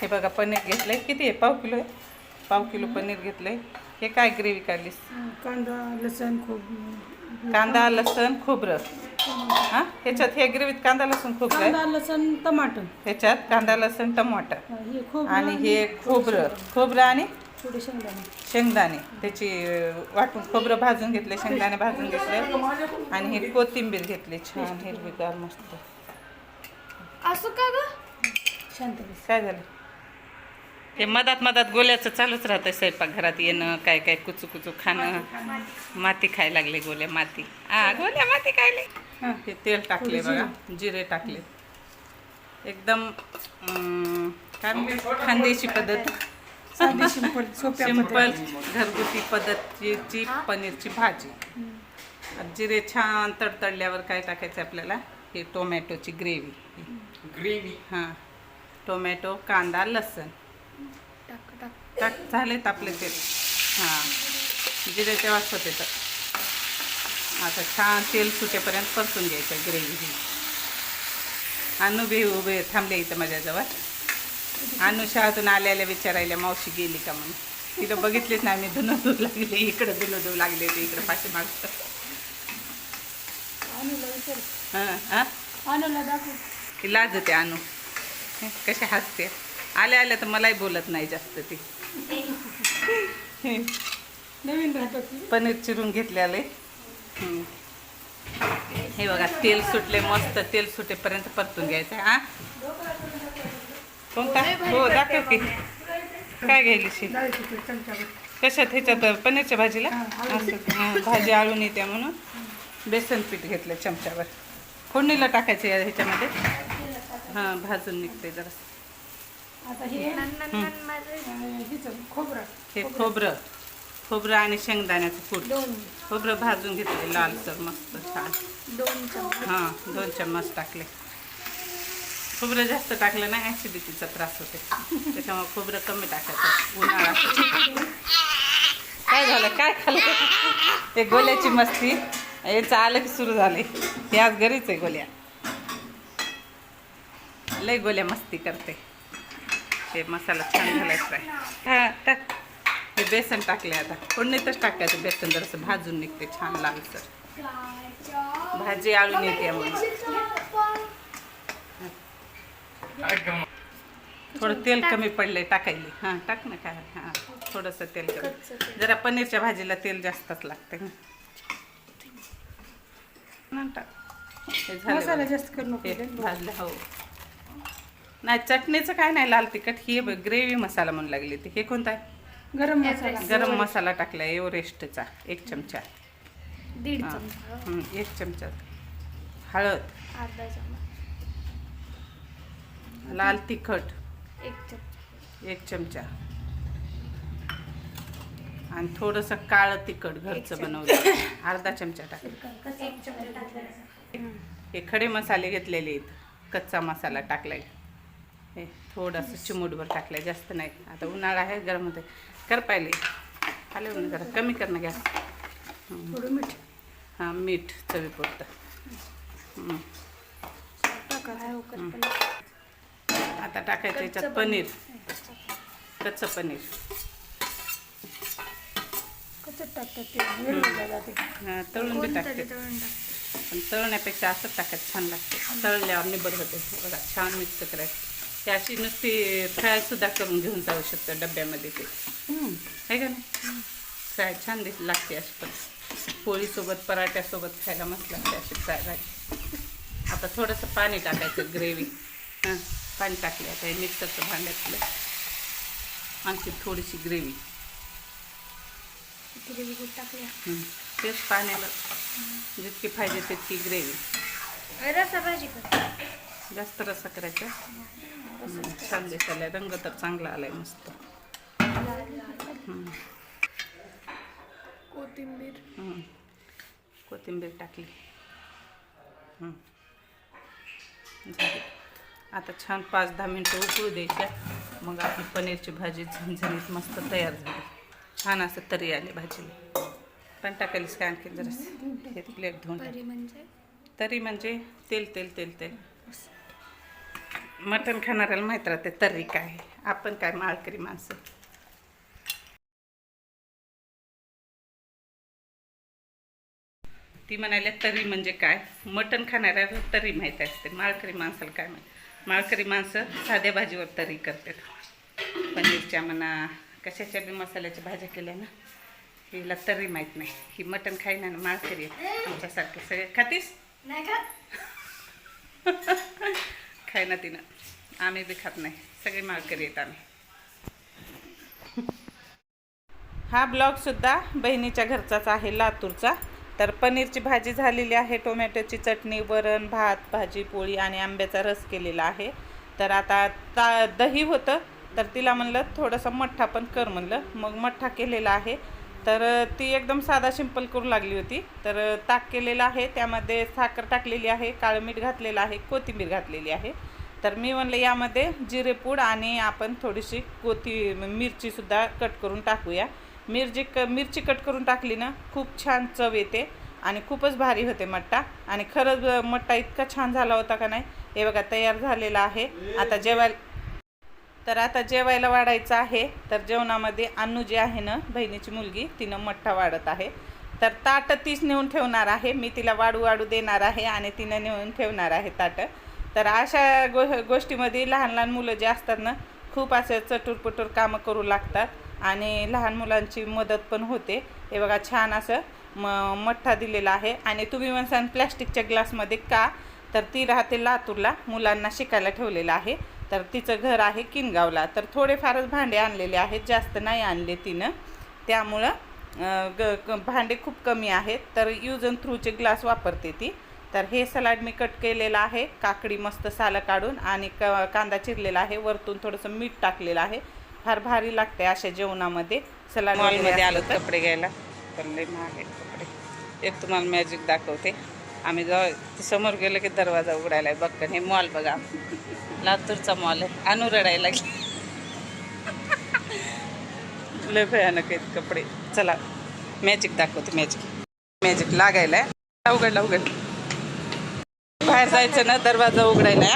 हे बघा पनीर घेतलंय. किती आहे? पाव किलो आहे? पाव किलो पनीर घेतलंय. हे काय ग्रेव्ही काढलीस? कांदा लसण खूप कांदा लसण खोबरं. हा? ह्याच्यात हे ग्रेव्हीत कांदा लसण खोबरं आहे? कांदा लसण टमाटर. ह्याच्यात कांदा लसण टमाटर. हे खूप आणि हे खोबरं. खोबरं आणि? थोडे शेंगदाणे. शेंगदाणे. त्याची वाटून खोबरं भाजून घेतले शेंगदाणे भाजून घेतले आणि हे कोथिंबीर घेतली. छान हिरवीगार मस्त. असं का ग? शांत काय झालं? हे मधात मधात गोल्याचं चालूच राहतं स्वयंपाक घरात येणं काय काय कुचू कुचू खाणं. माती खायला लागले गोल्या माती. हा गोल्या माती खायले. हा, हे तेल टाकले बघा जिरे टाकले. एकदम काय खानदेशी पद्धत. सिंपल सोप्या सिंपल. घरगुती पद्धतीची पनीरची भाजी. जिरे छान तडतडल्यावर काय टाकायचं आपल्याला? हे टोमॅटोची ग्रेव्ही. ग्रेव्ही. हां. टोमॅटो कांदा लसण. टाक झालेत आपले ते. हां. तेव्हाच होते तर आता छान तेल सुटेपर्यंत परतून घ्यायचं ग्रेव्ही. ही अनु बी उभे थांबले इथं माझ्याजवळ. अनु शाळेतून आल्या विचारायला मावशी गेली का म्हणून? तिला बघितलीच नाही मी धुणं धुवू लागले इकडं धुणं धुवू लागले ते इकडं पाठीमागचं हां हां? ती लाज होते अनु. कशी हसते. आल्या आल्या तर मलाही बोलत नाही जास्त ती. नवीन. पनीर चिरून घेतलेले. हे बघा तेल सुटले मस्त तेल सुटेपर्यंत परतून घ्यायचं हा? कोणता? हो दाखव की. काय घ्यायली शी? डाळ तिखट चमचाभर कशात? ह्याच्यात पनीरच्या भाजीला? असं भाजी आळून येते म्हणून. बेसन पीठ घेतलं चमच्यावर. फोडणीला टाकायचं या ह्याच्यामध्ये. हां भाजून निघते जरा आता हे नन नन नन माझं. अं, हिचं खोबरं. हे खोबरं. खोबरं. आणि शेंगदाण्याचं कूट. दोन. खोबरं भाजून घेतले लालसर मस्त छान. दोन चमचे हां दोन चम्मच टाकले. खोबरं जास्त टाकलं ना ॲसिडिटीचा त्रास होते त्याच्यामुळे खोबरं कमी टाकायचं. उन्हाळा काय झालं? काय खाल्लं? ते गोल्याची मस्ती. याचं आलं की सुरू झाले. हे आज घरीच आहे गोल्या. लय गोल्या मस्ती करते. हे मसाला छान झालाय फ्राय. हां टाक. हे बेसन टाकले आता. फोडणीतच टाकायचं बेसन जरासं भाजून निघते छान लालसर. भाजी आळून येते म्हणून थोडं तेल कमी पडलंय टाकायले. हां टाक ना काय. हां थोडंसं तेल कमी. जरा पनीरच्या भाजीला तेल जास्तच लागते ना. टाक. हे झालं. जास्त करू नको हे भाजलं हो. नाही चटणीचं काय नाही लाल तिखट ही ग्रेव्ही मसाला म्हणून लागली ती. हे कोणता आहे? गरम मसाला. गरम मसाला टाकला एव्हरेस्टचा एक चमचा. दीड. चमचा. हं, एक चमचा. हळद. अर्धा चमचा. लाल तिखट. एक चमचा. एक चमचा. आणि थोडंसं काळं तिखट घरचं बनवलं. अर्धा चमचा टाकला एक चमचा टाकला. हे खडे मसाले घेतलेले आहेत. कच्चा मसाला टाकलाय. हे थोडंसं चिमूटभर टाकलाय जास्त नाही. आता उन्हाळा आहे गरम होते कर पाहिले. आले जरा कमी कर ना गॅस. थोडं मीठ. हां मीठ चवीपुरतं. हं. टाकायचं. आता टाकायचं याच्यात पनीर. कच्चं पनीर. हां, तळून बी टाकते पण तळण्यापेक्षा असंच टाकत छान लागते. तळल्यावर निबर होते. बघा छान मिक्स करायचं. ते अशी नुसती फ्राय सुद्धा करून घेऊन जाऊ शकतं डब्यामध्ये ते. आहे का नाही? फ्राय छान दिस लागते अशी पण. पोळीसोबत पराठ्यासोबत खायला मस्त लागते अशी फ्राय भाजी. आता थोडंसं पाणी टाकायचं ग्रेव्ही. हां पाणी टाकले आता हे मिक्सरचं भांड्यातलं आणखी थोडीशी ग्रेव्ही. ग्रेव्ही टाकल्या हं. तेच पाण्याला. जितकी पाहिजे तितकी ग्रेव्ही. रसा भाजी जास्त रसा करायचा? छान दिसायला रंग तर चांगला आलाय मस्त. हं, कोथिंबीर. हं. कोथिंबीर टाकली. हं. झाली. आता छान पाच दहा मिनटं उकळू द्यायच्या. मग आपली पनीरची भाजी झणझणीत मस्त तयार झाली. छान असं तरी आली भाजीला. पण टाकायलीस काय आणखी जरा हे प्लेट धुवून म्हणजे? तरी म्हणजे तेल तेल तेल तेल. मटण खाणाऱ्याला माहीत राहते तर्री काय. आपण काय माळकरी माणसं? ती म्हणाले तरी म्हणजे काय? मटण खाणाऱ्याला तरी माहीत असते. माळकरी माणसाला काय माहीत? माळकरी माणसं साध्या भाजीवर तरी करतात. पनीरच्या म्हणा कशाच्या बी मसाल्याच्या भाज्या केल्या ना हिला तरी माहीत नाही. ही मटण खाईना ना माळकरी. आमच्यासारखे सगळे खातीस? नाही का खाय ना तिनं. आम्ही बी खात नाही. सगळे माळकरी येत आम्ही. हा ब्लॉगसुद्धा बहिणीच्या घरचाच आहे लातूरचा. तर पनीरची भाजी झालेली आहे टोमॅटोची चटणी वरण भात भाजी पोळी आणि आंब्याचा रस केलेला आहे. तर आता ता दही होतं. तर तिला म्हणलं थोडंसं मठ्ठा पण कर म्हणलं. मग मठ्ठा केलेला आहे. तर ती एकदम साधा सिंपल करू लागली होती. तर ताक केलेलं आहे. त्यामध्ये साखर टाकलेली आहे काळं मीठ घातलेलं आहे कोथिंबीर घातलेली आहे. तर मी म्हणलं यामध्ये जिरेपूड आणि आपण थोडीशी कोथी मिरचीसुद्धा कट करून टाकूया. मिरची क मिरची कट करून टाकली ना खूप छान चव येते आणि खूपच भारी होते मट्टा. आणि खरंच मट्टा इतका छान झाला होता का नाही हे बघा तयार झालेला आहे. आता जेवायला तर आता जेवायला वाढायचं आहे. तर जेवणामध्ये अन्नू जी आहे ना बहिणीची मुलगी तिनं मठ्ठा वाढत आहे. तर ताटं तीच नेऊन ठेवणार आहे. मी तिला वाढू वाढू देणार आहे आणि तिनं नेऊन ठेवणार आहे ताटं. तर अशा गो गोष्टीमध्ये लहान लहान मुलं जे असतात ना खूप असे चटूरपटूर कामं करू लागतात आणि लहान मुलांची मदत पण होते. हे बघा छान असं म मठ्ठा दिलेला आहे. आणि तुम्ही म्हणसान प्लॅस्टिकच्या ग्लासमध्ये का? तर ती राहते लातूरला मुलांना शिकायला ठेवलेलं आहे. तर तिचं घर आहे किनगावला. तर थोडेफारच भांडे आणलेले आहेत जास्त नाही आणले तिनं. त्यामुळं ग भांडे खूप कमी आहेत. तर यूज अँड थ्रूचे ग्लास वापरते ती. तर हे सलाड मी कट केलेलं आहे काकडी मस्त सालं काढून आणि क कांदा चिरलेला आहे. वरतून थोडंसं मीठ टाकलेलं आहे. फार भारी लागते अशा जेवणामध्ये. सलाड मॉलमध्ये आलो कपडे घ्यायला. तर लय महाग आहेत कपडे. एक तुम्हाला मॅजिक दाखवते. आम्ही जाऊ ते समोर गेलो की दरवाजा उघडायला आहे. बघ हे मॉल बघा. लातूरचा मॉल आहे. आणू रडायला लागली. लय भयानक आहेत कपडे. चला मॅजिक दाखवते मॅजिक मॅजिक लागायला. आहे उघडला. उघड बाहेर जायचं ना दरवाजा उघडायला.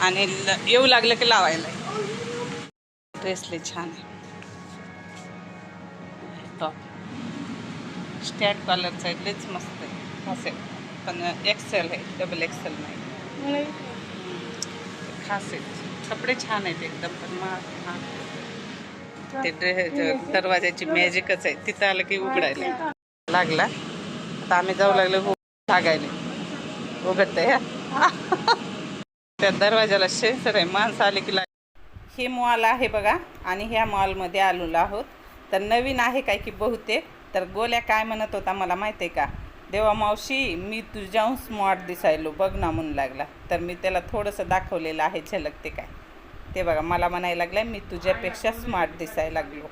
आणि ल- येऊ लागलं की लावायला. ड्रेस लय छान आहे. टॉप स्टॅट कॉलरचा आहे लयच मस्त आहे. असेल पण एक्सेल आहे. डबल एक्सेल नाही. खास आहेत. कपडे छान आहेत एकदम पण महाग ते दरवाजाची मॅजिकच आहे तिथं आलं की उघडायला. लागला. आता आम्ही जाऊ लागलो लागायला उघडतंय हा. त्या दरवाजाला सेन्सर आहे माणसं आले की लाग. हे मॉल आहे बघा आणि ह्या मॉलमध्ये आलेलो आहोत. तर नवीन आहे काय की बहुतेक तर गोल्या काय म्हणत होता मला माहिती आहे का? देवा मावशी मी तुझ्याहून स्मार्ट दिसायलो. बघ ना म्हणून लागला. तर मी त्याला थोडंसं दाखवलेलं आहे झलक ते काय. ते बघा मला म्हणायला लागलं मी तुझ्यापेक्षा स्मार्ट दिसायला लागलो.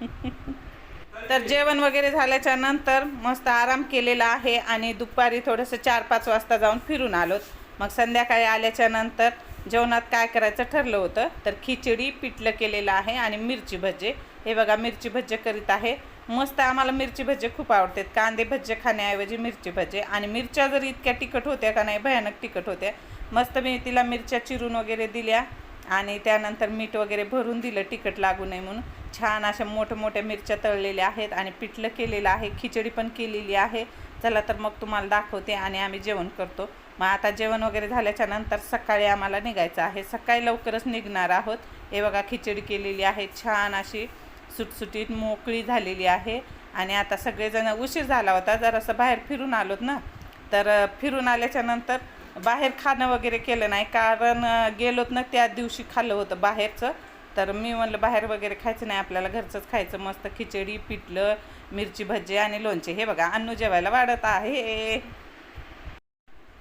तर जेवण वगैरे झाल्याच्यानंतर मस्त आराम केलेला आहे आणि दुपारी थोडंसं चार पाच वाजता जाऊन फिरून आलोत. मग संध्याकाळी आल्याच्यानंतर जेवणात काय करायचं ठरलं होतं तर खिचडी पिठलं केलेलं आहे आणि मिरची भजे. हे बघा मिरची भजे करीत आहे. मस्त आम्हाला मिरची भजे खूप आवडतात. कांदे भजे खाण्याऐवजी मिरची भजे. आणि मिरच्या जर इतक्या तिखट होत्या का नाही भयानक तिखट होत्या. मस्त मी तिला मिरच्या चिरून वगैरे दिल्या. आणि त्यानंतर मीठ वगैरे भरून दिलं तिखट लागू नये म्हणून. छान अशा मोठ्या मोठ्या मिरच्या तळलेल्या आहेत आणि पिठलं केलेलं आहे. खिचडी पण केलेली आहे. चला तर मग तुम्हाला दाखवते आणि आम्ही जेवण करतो. मग आता जेवण वगैरे झाल्याच्यानंतर सकाळी आम्हाला निघायचं आहे. सकाळी लवकरच निघणार आहोत. हे बघा खिचडी केलेली आहे. छान अशी सुटसुटीत मोकळी झालेली आहे आणि आता सगळेजण उशीर झाला होता जरासं बाहेर फिरून आलोत ना. तर फिरून आल्याच्यानंतर बाहेर खाणं वगैरे केलं नाही कारण गेलोत ना त्या दिवशी खाल्लं होतं बाहेरचं. तर मी म्हणलं बाहेर वगैरे खायचं नाही आपल्याला घरचंच खायचं मस्त खिचडी पिठलं मिरची भजी आणि लोणचे. हे बघा अन्नू जेवायला वाढत आहे.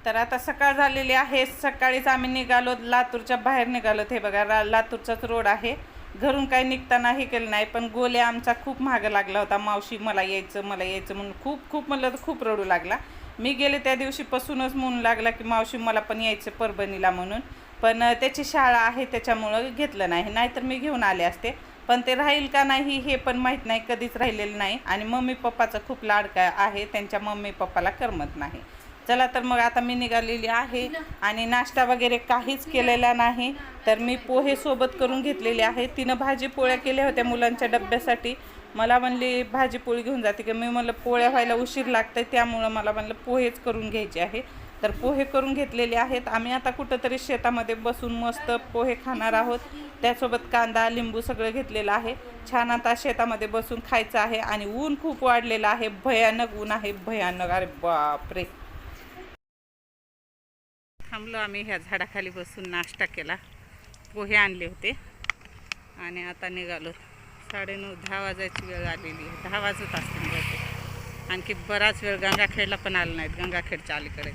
तर आता सकाळ झालेली आहे सकाळीच आम्ही निघालो लातूरच्या बाहेर निघालोत. हे बघा लातूरचाच रोड आहे. घरून काही निघताना हे केलं नाही पण गोल्या आमचा खूप महाग लागला होता. मावशी मला यायचं मला यायचं म्हणून खूप खूप म्हणलं तर खूप रडू लागला. मी गेले त्या दिवशीपासूनच म्हणून लागला की मावशी मला पण यायचं परभणीला म्हणून. पण त्याची शाळा आहे त्याच्यामुळं घेतलं नाही. नाहीतर मी घेऊन आले असते. पण ते राहील का नाही हे पण माहीत नाही. कधीच राहिलेलं नाही. आणि मम्मी पप्पाचा खूप लाडका आहे. त्यांच्या मम्मी पप्पाला करमत नाही. चला तर मग आता मी निघालेली आहे आणि नाश्ता वगैरे काहीच केलेला नाही. तर मी पोहे सोबत करून घेतलेले आहे तिनं भाजी पोळ्या केल्या होत्या मुलांच्या डब्यासाठी. मला म्हणली भाजी पोळी घेऊन जाते की? मी म्हणलं पोळ्या व्हायला उशीर लागतंय त्यामुळं मला म्हणलं पोहेच करून घ्यायचे आहे. तर पोहे करून घेतलेले आहेत. आम्ही आता कुठंतरी शेतामध्ये बसून मस्त पोहे खाणार आहोत. त्यासोबत कांदा लिंबू सगळं घेतलेलं आहे. छान आता शेतामध्ये बसून खायचं आहे आणि ऊन खूप वाढलेलं आहे. भयानक ऊन आहे. भयानक. अरे बापरे. थांबलो आम्ही ह्या झाडाखाली बसून नाश्ता केला. पोहे आणले होते. आणि आता निघालो. साडेनऊ दहा वाजायची वेळ आलेली आहे. दहा वाजत असतील बहुतेक आणखी बराच वेळ गंगाखेडला पण आलं नाहीत. गंगाखेडच्या अलीकडे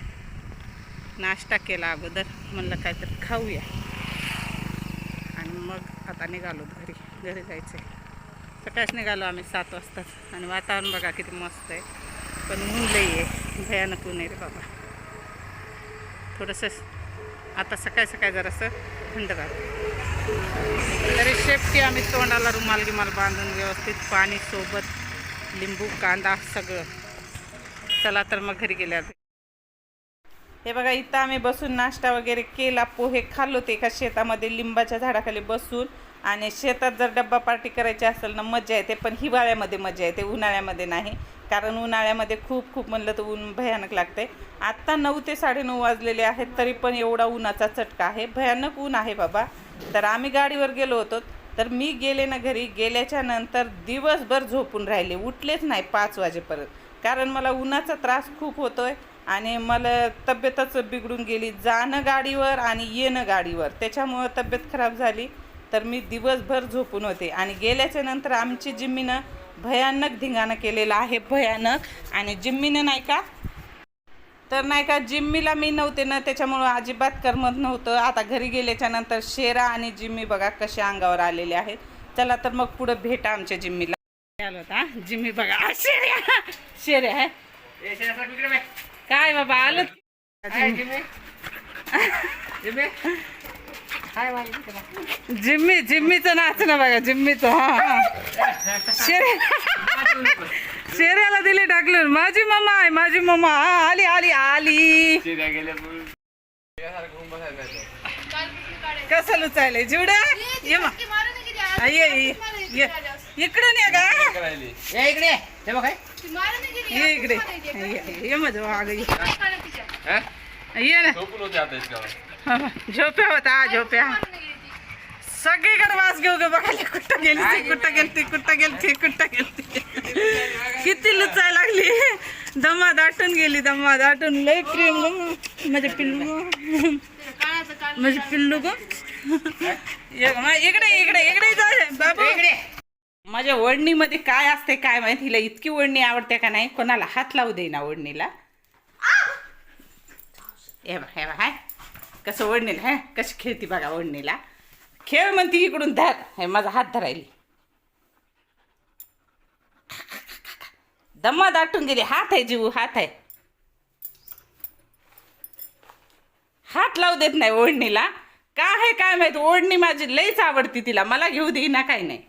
नाश्ता केला अगोदर. म्हणलं काहीतरी खाऊया. आणि मग आता निघालो घरी. घरी जायचं आहे सकाळीच निघालो आम्ही सात वाजताच आणि वातावरण बघा किती मस्त आहे. पण ऊन लई आहे. भयानक ऊन आहे रे बाबा. थोडंसं आता सकाळी सकाळी जरासं थंड राहतं. तरी शेपटी आम्ही तोंडाला रुमाल गिमाल बांधून व्यवस्थित पाणी सोबत लिंबू कांदा सगळं. चला तर मग घरी गेल्या हे बघा इथं आम्ही बसून नाश्ता वगैरे केला. पोहे खाल्लो ते एका शेतामध्ये लिंबाच्या झाडाखाली बसून. आणि शेतात जर डब्बा पार्टी करायची असेल ना मजा येते पण हिवाळ्यामध्ये मजा येते उन्हाळ्यामध्ये नाही. कारण उन्हाळ्यामध्ये खूप खूप म्हणलं तर ऊन भयानक लागते. आत्ता नऊ ते साडेनऊ वाजलेले आहेत तरी पण एवढा उन्हाचा चटका आहे. भयानक ऊन आहे बाबा. तर आम्ही गाडीवर गेलो होतो तर मी गेले ना घरी गेल्याच्यानंतर दिवसभर झोपून राहिले. उठलेच नाही पाच वाजेपर्यंत. कारण मला उन्हाचा त्रास खूप होतो आहे आणि मला तब्येतच बिघडून गेली. जाणं गाडीवर आणि येणं गाडीवर. त्याच्यामुळं तब्येत खराब झाली. तर मी दिवसभर झोपून होते. आणि गेल्याच्यानंतर आमची जिम्मीनं भयानक धिंगाणं केलेलं आहे भयानक. आणि जिम्मीनं नाही का? तर नाही का जिम्मीला मी नव्हते ना त्याच्यामुळं अजिबात करमत नव्हतं. आता घरी गेल्याच्यानंतर शेरा आणि जिम्मी बघा कसे अंगावर आलेले आहेत. चला तर मग पुढं भेटा आमच्या जिम्मीला. आलो होता जिम्मी बघा. शेऱ्या. आहे काय बाबा आलो. जिम्मी. जिम्मीचं नाच ना बघा जिम्मीचं हा हा. शेरे शेऱ्याला दिली टाकलं. माझी मम्मा आहे माझी मम्मा. हा, आली आली आली. कसं लुचायलंय? जिवड्या ये मग. हा, ये ये, ये. इकडे नाही का या इकडे. बघ ये इकडे. ये, ये माझं वाग ये. ये ना. झोप्या होता झोप्या. सगळीकडे वास घेऊ गे बघायला कुठं गेली ती कुठं गेलती कुठं गेलती कुठं गेलती किती लुचाय लागली. दमा दाटून गेली दमा दाटून. लय प्रेम ग. माझे पिल्लू ग. माझे पिल्लू ग. इकडे इकडे इकडे बाबू. माझ्या ओढणीमध्ये काय असते काय माहिती? हिला इतकी ओढणी आवडते का नाही? कोणाला हात लावू देईना ओढणीला. हे बघ हे बघ हाय. कसं ओढणीला हे? कशी खेळती बघा ओढणीला. खेळ म्हणती इकडून धर. हे माझा हात धरायली. दम्मा दाटून गेली. हात आहे जीव हात आहे. हात लावू देत नाही ओढणीला. का आहे काय माहीत? ओढणी माझी लईच आवडती तिला. मला घेऊ देईना काही नाही.